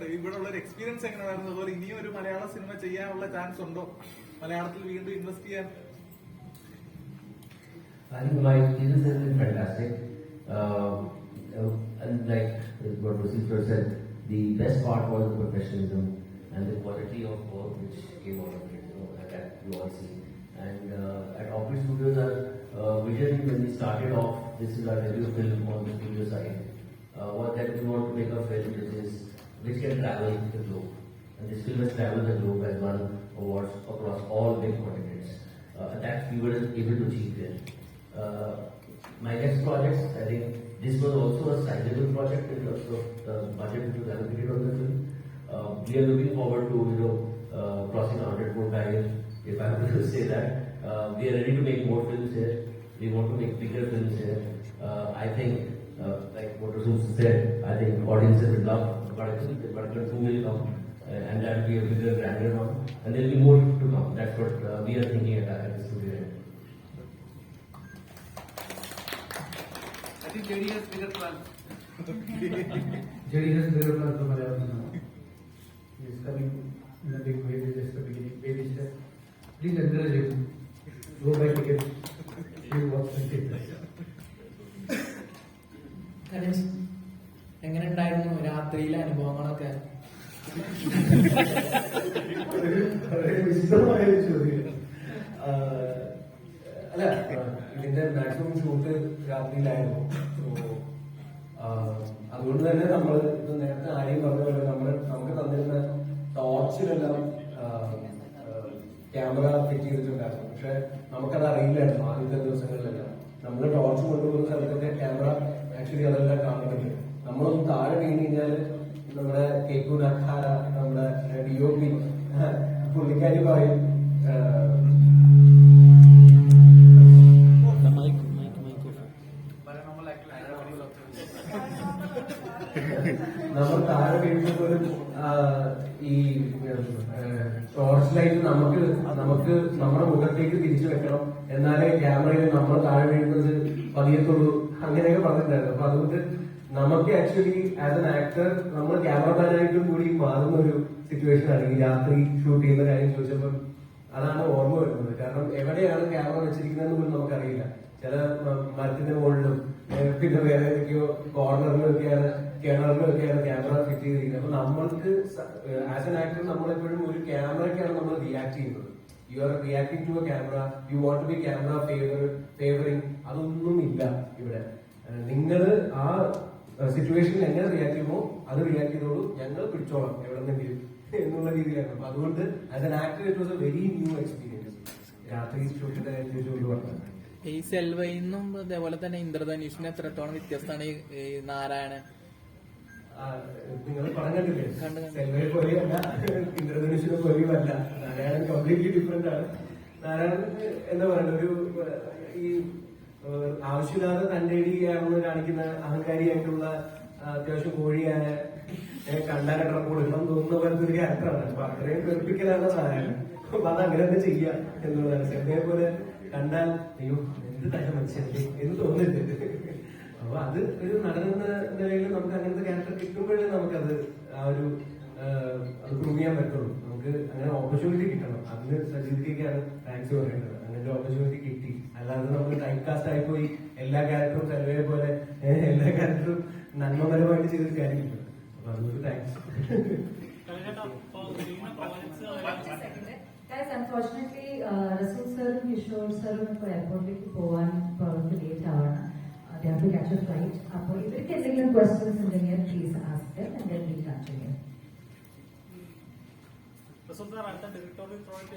എങ്ങനെയുണ്ട് ഇവിടെ ഉള്ള ഒരു എക്സ്പീരിയൻസ് എങ്ങനെയായിരുന്നു അതുപോലെ ഇനിയും ഒരു മലയാള സിനിമ ചെയ്യാനുള്ള ചാൻസ് ഉണ്ടോ മലയാളത്തിൽ വീണ്ടും ഇൻവെസ്റ്റ് ചെയ്യാൻ I think my experience has been fantastic. Um, uh, and like what Vasisha said, the best part was the professionalism and the quality of work which came out of it, you know, and that you all see. And uh, at Opry Studios, our uh, vision when we started off, this is our debut film on the studio side, uh, was that we want to make a film which is which can travel the globe. And this film has traveled the globe and won awards across all big continents. Uh, that we were able to achieve there. Uh, my next projects, I think this was also a sizable project in terms of the budget which was allocated on the film. Uh, we are looking forward to, you know, uh, crossing a 100 crore barrier, if I have to say that. Uh, we are ready to make more films here. We want to make bigger films here. Uh, I think, uh, like what Rasul said, I think audiences will love Vadakan, the 2 will come. Uh, and that will be a bigger, grander one. And there will be more to come. That's what uh, we are thinking at, the studio. I think JD has bigger plans. JD has bigger plans for Malayalam. He is coming in a big way. This is the beginning, baby step. Please encourage him. Go buy tickets. രാത്രിയിലെ അനുഭവങ്ങളൊക്കെ. വിശദമായ അല്ല ഇതിന്റെ maximum shoot രാത്രിയിലായിരുന്നു. അതുകൊണ്ട് തന്നെ നമ്മൾ ഇത് നേരത്തെ ആരെയും പറഞ്ഞ പോലെ നമ്മൾ നമുക്ക് തന്നിരുന്ന ടോർച്ചിലെല്ലാം ക്യാമറ ഫിറ്റ് ചെയ്തിട്ടുണ്ടായിരുന്നു. പക്ഷെ നമുക്കത് അറിയില്ലായിരുന്നു ആദ്യത്തെ ദിവസങ്ങളിലെല്ലാം പുള്ളിക്കാരി പറയും. നമ്മൾ താഴെ ആ, ഈ ടോർച്ച് ലൈറ്റ് നമുക്ക് നമുക്ക് നമ്മുടെ മുഖത്തേക്ക് തിരിച്ചു വെക്കണം. എന്നാലേ ക്യാമറയിൽ നമ്മൾ താഴെ വീഴുന്നത് പതിയത്തുള്ളൂ. അങ്ങനെയൊക്കെ പറഞ്ഞിട്ടുണ്ടായിരുന്നു. അപ്പൊ അതുകൊണ്ട് നമുക്ക് ആക്ച്വലി ആസ് എൻ ആക്ടർ നമ്മൾ ക്യാമറമാനായിട്ടും കൂടി മാറുന്ന ഒരു സിറ്റുവേഷൻ ആണ് ഈ രാത്രി ഷൂട്ട് ചെയ്യുന്ന കാര്യം ചോദിച്ചപ്പോൾ അതാണ് ഓർമ്മ വരുന്നത്. കാരണം എവിടെയാണ് ക്യാമറ വെച്ചിരിക്കുന്നതെന്ന് പോലും നമുക്കറിയില്ല. ചില മരത്തിന്റെ മുകളിലും പിന്നെ വേറെ ഏതൊക്കെയോ കോർണറിലൊക്കെയാണ് കിണറിലൊക്കെയാണ് ക്യാമറ ഫിറ്റ് ചെയ്തിരിക്കുന്നത്. അപ്പൊ നമ്മൾക്ക് ആസ് എൻ ആക്ടർ നമ്മളെപ്പോഴും ഒരു ക്യാമറയ്ക്കാണ് നമ്മൾ റിയാക്ട് ചെയ്യുന്നത്. You are reacting to a camera you want to be camera favour favouring അതൊന്നും ഇല്ല ഇവിടെ നിങ്ങൾ ആ സിറ്റുവേഷനിൽ എങ്ങനെ റിയാക്ട് ചെയ്യുമോ അത് റിയാക്ട് ചെയ്തോളൂ. ഞങ്ങൾ പിടിച്ചോളാം എവിടെ നിന്നെങ്കിലും എന്നുള്ള രീതിയിലാണ്. അപ്പൊ അതുകൊണ്ട് as an actor it was a very new experience രാത്രി ഷൂട്ടിന്റെ കാര്യത്തിൽ പറഞ്ഞത് ഈ സെൽവയിന്നും അതേപോലെ തന്നെ ഇന്ദ്രധനുഷിന് എത്രത്തോളം വ്യത്യസ്തമാണ് ഈ നാരായണ നാരായണൻ? നിങ്ങൾ പറഞ്ഞിട്ടില്ലേ. സെൽവയെ പോലെയല്ല ഇന്ദ്രധനുഷിനെ പോലെയുമല്ല. നാരായണൻ കംപ്ലീറ്റ്ലി ഡിഫറെന്റ് ആണ്. നാരായണൻ എന്താ പറയുക ഒരു ഈ ആവശ്യമില്ലാതെ തന്റെ ഇടിയാണെന്ന് കാണിക്കുന്ന അഹങ്കാരിയായിട്ടുള്ള അത്യാവശ്യം കോഴിയായ ഏഹ്, കണ്ടാലിടം കൊടുക്കണം തോന്നുന്ന പോലത്തെ ഒരു ക്യാരക്ടറാണ് അപ്പൊ അത്രയും വെറുപ്പിക്കലാണ് സാധനം. അപ്പൊ അത് അങ്ങനെ തന്നെ ചെയ്യാം എന്നുള്ളതാണ്. സെൽവയെ പോലെ കണ്ടാൽ അയ്യോ എന്ത് തന്നെ മനുഷ്യല്ലേ എന്ന് തോന്നുന്നുണ്ട് അപ്പൊ അത് ഒരു നടൻ എന്ന നിലയിൽ നമുക്ക് അങ്ങനത്തെ ക്യാരക്ടർ കിട്ടുമ്പോഴേ നമുക്കത് ആ ഒരു അത് പ്രൂവ് ചെയ്യാൻ പറ്റുള്ളൂ. നമുക്ക് അങ്ങനെ ഓപ്പർച്യൂണിറ്റി കിട്ടണം. അതിന് സജീവിക്കാണ് താങ്ക്സ് പറയേണ്ടത്. അങ്ങനത്തെ ഓപ്പർച്യൂണിറ്റി കിട്ടി. അല്ലാതെ നമ്മൾ ടൈപ്പ് കാസ്റ്റ് ആയി പോയി എല്ലാ ക്യാരക്ടറും സെൽവയെ പോലെ എല്ലാ ക്യാരക്ടറും നന്മപരമായിട്ട് ചെയ്തൊരു കാര്യമില്ല. അപ്പൊ അതുകൊണ്ട് thanks Rasul sir and Kishore sir ഇപ്പോൾ എയർപോർട്ടിലേക്ക് പോകാൻ ആവണം. They have to catch a flight. അപ്പോൾ ഇവർക്ക് എന്തെങ്കിലും ക്വസ്റ്റ്യൻസ് ഉണ്ടെങ്കിൽ പ്ലീസ് ask continue. അടുത്ത ഡിറക്ടോറിയൽ പ്രോജക്റ്റ്